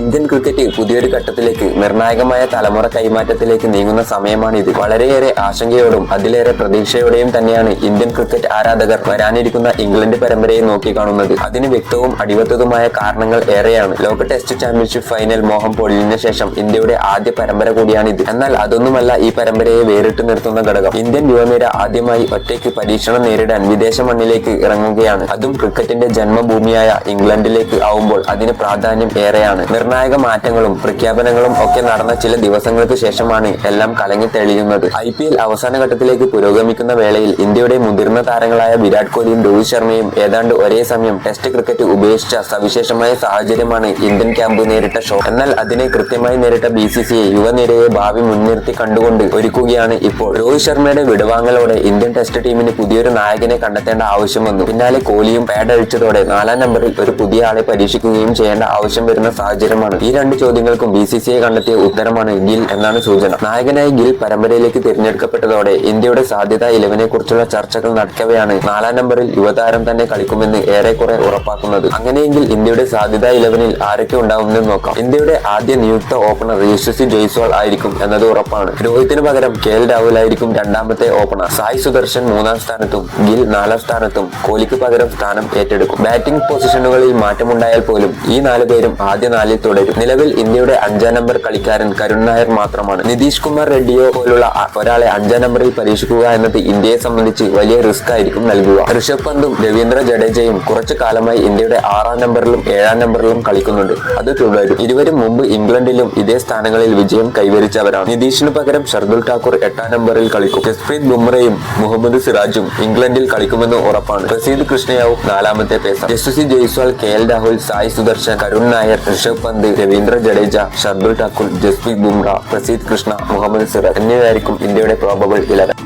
Indian cricket പുതിയൊരു ഘട്ടത്തിലേക്ക് നിർണായകമായ തലമുറ കൈമാറ്റത്തിലേക്ക് നീങ്ങുന്ന സമയമാണിത് വളരെയേറെ ആശങ്കയോടും അതിലേറെ പ്രതീക്ഷയോടെയും തന്നെയാണ് ഇന്ത്യൻ ക്രിക്കറ്റ് ആരാധകർ വരാനിരിക്കുന്ന ഇംഗ്ലണ്ട് പരമ്പരയെ നോക്കിക്കാണുന്നത് അതിന് വ്യക്തവും അടിവത്തതുമായ കാരണങ്ങൾ ഏറെയാണ്. ലോക ടെസ്റ്റ് ചാമ്പ്യൻഷിപ്പ് ഫൈനൽ മോഹം പൊളിലിന് ശേഷം ഇന്ത്യയുടെ ആദ്യ പരമ്പര കൂടിയാണിത്. എന്നാൽ അതൊന്നുമല്ല ഈ പരമ്പരയെ വേറിട്ട് നിർത്തുന്ന ഘടകം. ഇന്ത്യൻ യുവനിര ആദ്യമായി ഒറ്റയ്ക്ക് പരീക്ഷണം നേരിടാൻ വിദേശ മണ്ണിലേക്ക് ഇറങ്ങുകയാണ്. അതും ക്രിക്കറ്റിന്റെ ജന്മഭൂമിയായ ഇംഗ്ലണ്ടിലേക്ക് ആവുമ്പോൾ അതിന് പ്രാധാന്യം ഏറെയാണ്. നിർണായക മാറ്റങ്ങളും പ്രഖ്യാപനങ്ങളും ഒക്കെ നടന്ന ചില ദിവസങ്ങൾക്ക് ശേഷമാണ് എല്ലാം കലങ്ങി തെളിയുന്നത്. ഐ പി എൽ അവസാന ഘട്ടത്തിലേക്ക് പുരോഗമിക്കുന്ന വേളയിൽ ഇന്ത്യയുടെ മുതിർന്ന താരങ്ങളായ വിരാട് കോഹ്ലിയും രോഹിത് ശർമ്മയും ഏതാണ്ട് ഒരേ സമയം ടെസ്റ്റ് ക്രിക്കറ്റ് ഉപേക്ഷിച്ച സവിശേഷമായ സാഹചര്യമാണ് ഇന്ത്യൻ ക്യാമ്പ് നേരിട്ട ഷോ. എന്നാൽ അതിനെ കൃത്യമായി നേരിട്ട ബി സി സി യുവനിരയെ ഭാവി മുൻനിർത്തി കണ്ടുകൊണ്ട് ഒരുക്കുകയാണ് ഇപ്പോൾ. രോഹിത് ശർമ്മയുടെ വിടവാങ്ങലോടെ ഇന്ത്യൻ ടെസ്റ്റ് ടീമിന് പുതിയൊരു നായകനെ കണ്ടെത്തേണ്ട ആവശ്യം വന്നു പിന്നാലെ കോഹ്ലിയും പാഡ് അഴിച്ചതോടെ നാലാം നമ്പറിൽ ഒരു പുതിയ ആളെ പരീക്ഷിക്കുകയും ചെയ്യേണ്ട ആവശ്യം വരുന്ന സാഹചര്യമാണ് ഈ രണ്ട് ചോദ്യങ്ങൾക്കും ബി സി സി ഐ കണ്ടെത്തിയ ഉത്തരമാണ് ഗിൽ എന്നാണ് സൂചന. നായകനായി ഗിൽ പരമ്പരയിലേക്ക് തിരഞ്ഞെടുക്കപ്പെട്ടതോടെ ഇന്ത്യയുടെ സാധ്യത ഇലവനെ കുറിച്ചുള്ള ചർച്ചകൾ നടക്കവെയാണ് നാലാം നമ്പറിൽ യുവതാരം തന്നെ കളിക്കുമെന്ന് ഏറെക്കുറെ ഉറപ്പാക്കുന്നത്. അങ്ങനെയെങ്കിൽ ഇന്ത്യയുടെ സാധ്യത ഇലവനിൽ ആരൊക്കെ ഉണ്ടാവുമെന്ന് നോക്കാം. ഇന്ത്യയുടെ ആദ്യ നിയുക്ത ഓപ്പണർ യശസ്വി ജയ്സ്വാൾ ആയിരിക്കും എന്നത് ഉറപ്പാണ്. രോഹിത്തിന് പകരം കെ എൽ രാഹുൽ ആയിരിക്കും രണ്ടാമത്തെ ഓപ്പണർ. സായ് സുദർശൻ മൂന്നാം സ്ഥാനത്തും ഗിൽ നാലാം സ്ഥാനത്തും കോഹ്ലിക്ക് പകരം സ്ഥാനം ഏറ്റെടുക്കും. ബാറ്റിംഗ് പൊസിഷനുകളിൽ മാറ്റമുണ്ടായാൽ പോലും ഈ നാല് പേരും ആദ്യ നാലിൽ തുടരും നിലവിൽ ഇന്ത്യയുടെ അഞ്ചാം നമ്പർ കളിക്കാരൻ കരുൺ നായർ മാത്രമാണ്. നിതീഷ് കുമാർ റെഡ്ഡിയോ പോലുള്ള ഒരാളെ അഞ്ചാം നമ്പറിൽ പരീക്ഷിക്കുക എന്നത് ഇന്ത്യയെ സംബന്ധിച്ച് വലിയ റിസ്ക് ആയിരിക്കും നൽകുക. ഋഷഭ് പന്തും രവീന്ദ്ര ജഡേജയും കുറച്ചു കാലമായി ഇന്ത്യയുടെ ആറാം നമ്പറിലും ഏഴാം നമ്പറിലും കളിക്കുന്നുണ്ട്. അത് തുടരും. ഇരുവരും മുമ്പ് ഇംഗ്ലണ്ടിലും ഇതേ സ്ഥാനങ്ങളിൽ വിജയം കൈവരിച്ചവരാണ്. നിതീഷിന് പകരം ഷർദുൽ ഠാക്കൂർ എട്ടാം നമ്പറിൽ കളിക്കും. ജസ്പ്രീത് ബുംറയും മുഹമ്മദ് സിറാജും ഇംഗ്ലണ്ടിൽ കളിക്കുമെന്ന് ഉറപ്പാണ്. പ്രസീദ് കൃഷ്ണയാവും നാലാമത്തെ പേസർ. ജസ്റ്റിസി ജയ്സ്വാൾ കെ എൽ രാഹുൽ സായി സുദർശൻ കരുൺ നായർ ഋഷഭ് പന്ത് രവീന്ദ്ര ജഡേജ ഷർദുൽ ഠാക്കൂർ ജസ്പ്രീത് ബുംറ പ്രസീദ് കൃഷ്ണ മുഹമ്മദ് സിറാജ് എന്നിവരായിരിക്കും ഇന്ത്യയുടെ പ്രോബബിൾ ഇലവൻ.